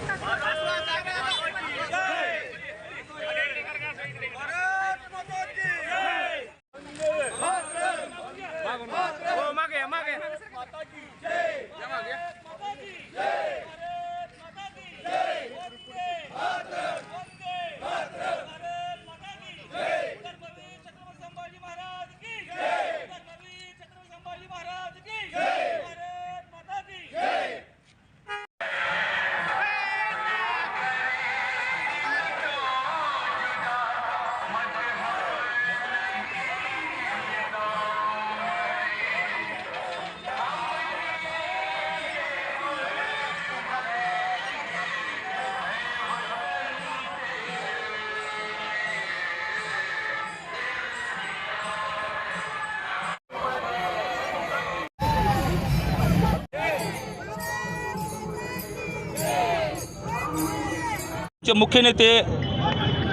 Thank you. चे मुख्य नेते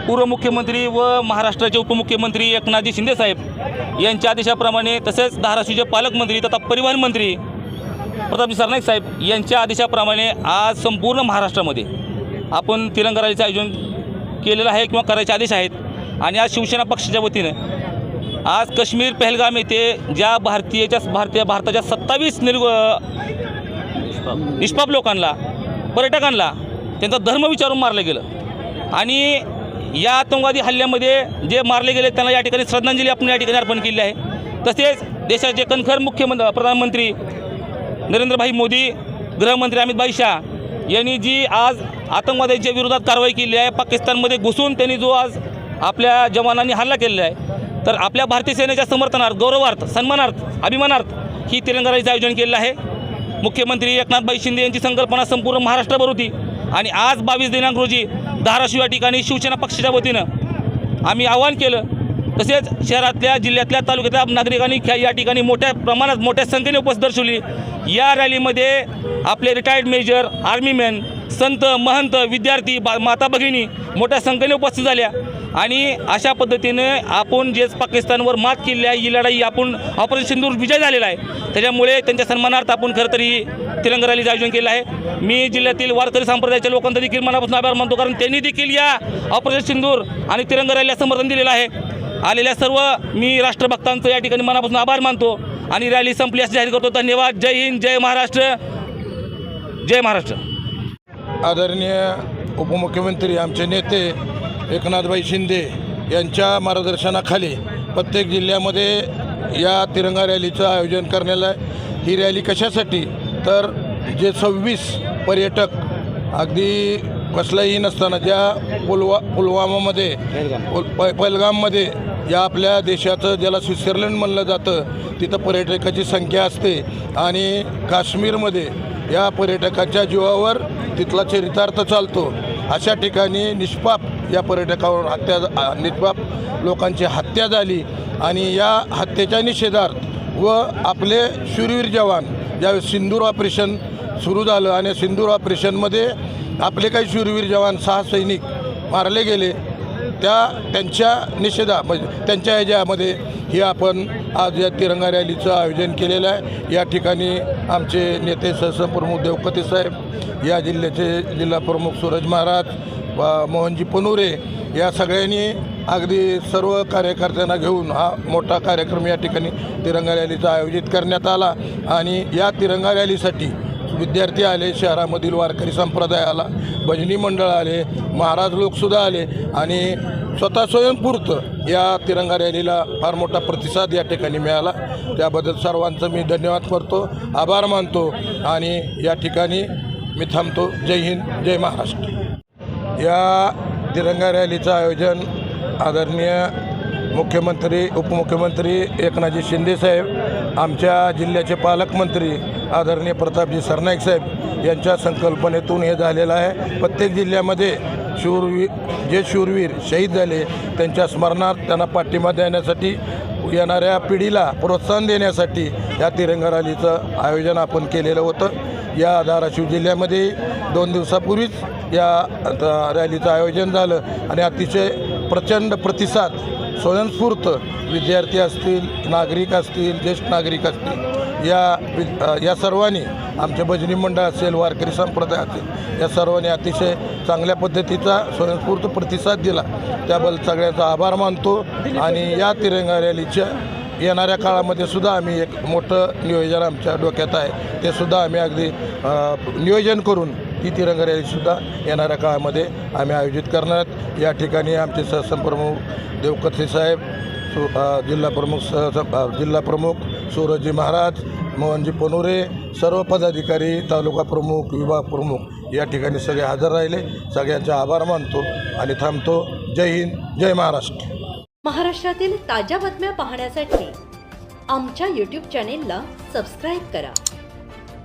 पूर्व मुख्यमंत्री व महाराष्ट्राचे उपमुख्यमंत्री एकनाथजी शिंदेसाहेब यांच्या आदेशाप्रमाणे तसेच धाराशिवचे पालकमंत्री तथा परिवहन मंत्री प्रतापजी सरनाईक साहेब यांच्या आदेशाप्रमाणे आज संपूर्ण महाराष्ट्रामध्ये आपण तिरंगा रॅलीचं आयोजन केलेलं आहे किंवा करायचे आदेश आहेत. आणि आज शिवसेना पक्षाच्या वतीनं आज काश्मीर पहलगाम येथे ज्या भारतीयच्या भारतीय भारताच्या सत्तावीस निर्ग निष्पाप लोकांना पर्यटकांना त्यांचा धर्म विचारून मारलं गेलं. आणि या आतंकवादी हल्ल्यामध्ये जे मारले गेले त्यांना या ठिकाणी श्रद्धांजली आपण या ठिकाणी अर्पण केली आहे. तसेच देशाचे कणखर मुख्यमंत्री प्रधानमंत्री नरेंद्रभाई मोदी गृहमंत्री अमित भाई शाह यांनी जी आज आतंकवाद्यांच्या विरोधात कारवाई केली आहे पाकिस्तानमध्ये घुसून त्यांनी जो आज आपल्या जवानांनी हल्ला केलेला आहे तर आपल्या भारतीय सेनेच्या समर्थनार्थ गौरवार्थ सन्मानार्थ अभिमानार्थ ही तिरंगा आयोजन केलेलं आहे. मुख्यमंत्री एकनाथभाई शिंदे यांची संकल्पना संपूर्ण महाराष्ट्रभर होती आणि आज बावीस दिनांक रोजी धाराशिव या ठिकाणी शिवसेना पक्षाच्या वतीनं आम्ही आवाहन केलं. तसेच शहरातल्या जिल्ह्यातल्या तालुक्यातल्या नागरिकांनी ख्या- या ठिकाणी मोठ्या प्रमाणात मोठ्या संख्येने उपस्थित दर्शवली. या रॅलीमध्ये आपले रिटायर्ड मेजर आर्मीमॅन संत महंत विद्यार्थी बा माता भगिनी मोठ्या संख्येने उपस्थित झाल्या. आणि अशा पद्धतीने आपण जे पाकिस्तानवर मात केली आहे ही लढाई आपण ऑपरेशन सिंधूर विजय झालेला आहे. त्याच्यामुळे त्यांच्या सन्मानार्थ आपण खरं तरी तिरंगा रॅलीचं आयोजन केलं आहे. मी जिल्ह्यातील वारकरी संप्रदायाच्या लोकांचा देखील मनापासून आभार मानतो कारण त्यांनी देखील या ऑपरेशन सिंदूर आणि तिरंगा रॅलीला समर्थन दिलेलं आहे. आलेल्या सर्व मी राष्ट्रभक्तांचं या ठिकाणी मनापासून आभार मानतो आणि रॅली संपली असं जाहीर करतो. धन्यवाद. जय हिंद जय महाराष्ट्र. जय महाराष्ट्र. आदरणीय उपमुख्यमंत्री आमचे नेते एकनाथभाई शिंदे यांच्या मार्गदर्शनाखाली प्रत्येक जिल्ह्यामध्ये या तिरंगा रॅलीचं आयोजन करण्याला ही रॅली कशासाठी तर जे सव्वीस पर्यटक अगदी कसलंही नसताना ज्या पुलवा पुलवामामध्ये प पहलगाममध्ये या आपल्या देशाचं ज्याला स्वित्झर्लंड म्हणलं जातं तिथं पर्यटकाची संख्या असते. आणि काश्मीरमध्ये या पर्यटकाच्या जीवावर तिथला चरितार्थ चालतो. अशा ठिकाणी निष्पाप या पर्यटकावर हत्या निष्पाप लोकांची हत्या झाली. आणि या हत्येच्या निषेधार्थ व आपले शूरवीर जवान ज्यावेळेस सिंदूर ऑपरेशन सुरू झालं आणि सिंदूर ऑपरेशनमध्ये आपले काही शूरवीर जवान सहा सैनिक मारले गेले त्या त्यांच्या निषेधा म्हणजे त्यांच्या ह्याच्यामध्ये हे आपण आज या तिरंगा रॅलीचं आयोजन केलेलं आहे. या ठिकाणी आमचे नेते सहसप्रमुख देवकते साहेब या जिल्ह्याचे जिल्हा प्रमुख सूरज महाराज व मोहनजी पनुरे या सगळ्यांनी अगदी सर्व कार्यकर्त्यांना घेऊन हा मोठा कार्यक्रम या ठिकाणी तिरंगा रॅलीचा आयोजित करण्यात आला. आणि या तिरंगा रॅलीसाठी विद्यार्थी आले शहरामधील वारकरी संप्रदाय आला भजनी मंडळ आले महाराज लोकसुद्धा आले आणि स्वतः स्वयंपूर्त या तिरंगा रॅलीला फार मोठा प्रतिसाद या ठिकाणी मिळाला. त्याबद्दल सर्वांचं मी धन्यवाद करतो आभार मानतो आणि या ठिकाणी मी थांबतो. जय हिंद जय महाराष्ट्र. या तिरंगा रॅलीचं आयोजन आदरणीय मुख्यमंत्री उपमुख्यमंत्री एकनाथजी शिंदेसाहेब आमच्या जिल्ह्याचे पालकमंत्री आदरणीय प्रतापजी सरनाईक साहेब यांच्या संकल्पनेतून हे झालेलं आहे. प्रत्येक जिल्ह्यामध्ये शूरवीर जे शूरवीर शहीद झाले त्यांच्या स्मरणार्थ त्यांना पाठिंबा देण्यासाठी येणाऱ्या पिढीला प्रोत्साहन देण्यासाठी या तिरंगा रॅलीचं आयोजन आपण केलेलं होतं. या धाराशिव जिल्ह्यामध्ये दोन दिवसापूर्वीच या रॅलीचं आयोजन झालं आणि अतिशय प्रचंड प्रतिसाद. स्वयंस्फूर्त विद्यार्थी असतील नागरिक असतील ज्येष्ठ नागरिक असतील या वि- या सर्वांनी आमचे भजनी मंडळ असेल वारकरी संप्रदाय असेल या सर्वांनी अतिशय चांगल्या पद्धतीचा स्वयंस्फूर्त प्रतिसाद दिला. त्याबद्दल सगळ्यांचा आभार मानतो आणि या तिरंगा रॅलीच्या येणाऱ्या काळामध्ये सुद्धा आम्ही एक मोठं नियोजन आमच्या डोक्यात आहे. ते सुद्धा आम्ही अगदी नियोजन करून ही तिरंग रॅलीसुद्धा येणाऱ्या काळामध्ये आम्ही आयोजित करणार आहोत. या ठिकाणी आमचे सहसंप्रमुख देवकथे साहेब सु अ, जिल्हा प्रमुख सह जिल्हाप्रमुख सूरजजी महाराज मोहनजी पनोरे सर्व पदाधिकारी तालुका प्रमुख विभाग प्रमुख या ठिकाणी सगळे हजर राहिले. सगळ्यांचे आभार मानतो आणि थांबतो. जय हिंद जय महाराष्ट्र. महाराष्ट्रातील ताज्या बातम्या पाहण्यासाठी आमच्या यूट्यूब चॅनेलला सबस्क्राईब करा.